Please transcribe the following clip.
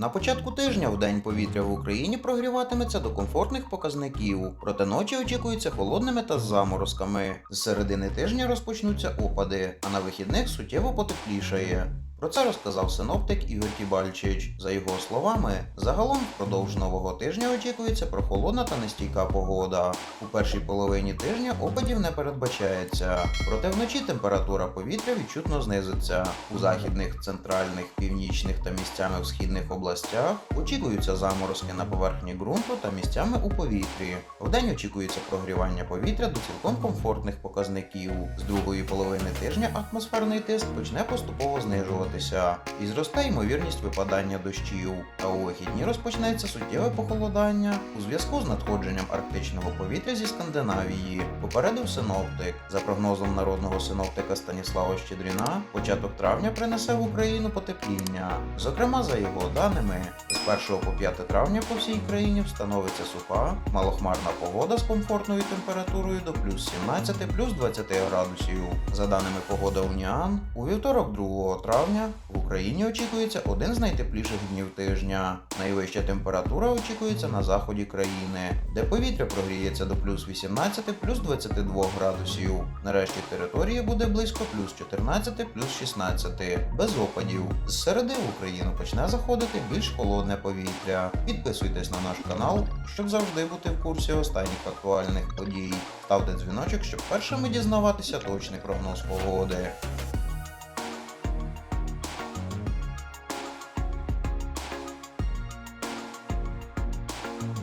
На початку тижня в день повітря в Україні прогріватиметься до комфортних показників, проте ночі очікуються холодними та заморозками. З середини тижня розпочнуться опади, а на вихідних суттєво потеплішає. Про це розказав синоптик Ігор Кібальчич. За його словами, загалом впродовж нового тижня очікується прохолодна та нестійка погода. У першій половині тижня опадів не передбачається, проте вночі температура повітря відчутно знизиться. У західних, центральних, північних та місцями в східних областях очікуються заморозки на поверхні ґрунту та місцями у повітрі. Вдень очікується прогрівання повітря до цілком комфортних показників. З другої половини тижня атмосферний тиск почне поступово знижуватися і зросте ймовірність випадання дощів. А у вихідні розпочнеться суттєве похолодання у зв'язку з надходженням арктичного повітря зі Скандинавії. Попередив синоптик. За прогнозом народного синоптика Станіслава Щедріна, початок травня принесе в Україну потепління. Зокрема, за його даними, з 1 по 5 травня по всій країні встановиться суха, малохмарна погода з комфортною температурою до плюс 17 плюс 20 градусів. За даними погода Уніан, у вівторок 2 травня в Україні очікується один з найтепліших днів тижня. Найвища температура очікується на заході країни, де повітря прогріється до плюс 18 плюс 22 градусів. Нарешті території буде близько плюс 14 плюс 16, без опадів. З середи в Україну почне заходити більш холодне повітря. Підписуйтесь на наш канал, щоб завжди бути в курсі останніх актуальних подій. Ставте дзвіночок, щоб першими дізнаватися точний прогноз погоди.